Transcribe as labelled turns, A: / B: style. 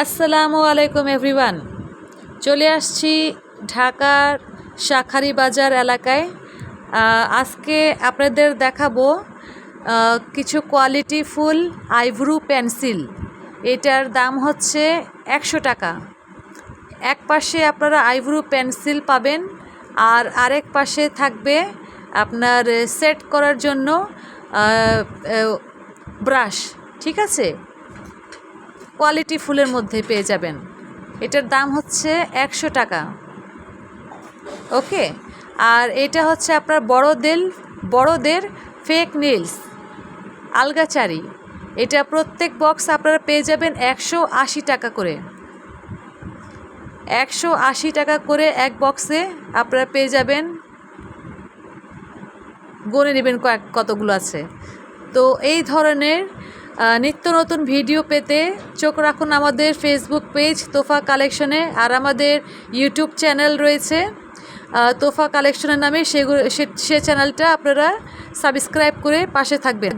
A: আসসালামু আলাইকুম, এভরিওয়ান। চলে আসছি ঢাকার শাখারি বাজার এলাকায় আজকে আপনাদের দেখাবো কিছু কোয়ালিটি ফুল আইভ্রু পেন্সিল এটার দাম হচ্ছে একশো টাকা। এক পাশে আপনারা আইভ্রু পেন্সিল পাবেন, আর আরেক পাশে থাকবে আপনার সেট করার জন্য ব্রাশ ঠিক আছে? কোয়ালিটি ফুলের মধ্যে পেয়ে যাবেন। এটার দাম হচ্ছে একশো টাকা। ওকে? আর এটা হচ্ছে আপনার বড়দের বড়দের ফেক নীলস আলগাচারি। এটা প্রত্যেক বক্স আপনারা পেয়ে যাবেন একশো আশি টাকা করে। একশো আশি টাকা করে এক বক্সে আপনারা পেয়ে যাবেন। গড়ে নেবেন কয়েক, কতগুলো আছে। তো এই ধরনের নিত্য নতুন ভিডিও পেতে চোখ রাখুন আমাদের ফেসবুক পেজ তোফা কালেকশনে আর আমাদের ইউটিউব চ্যানেল রয়েছে তোফা কালেকশনের নামে সেগুলো সে সে চ্যানেলটা আপনারা সাবস্ক্রাইব করে পাশে থাকবেন।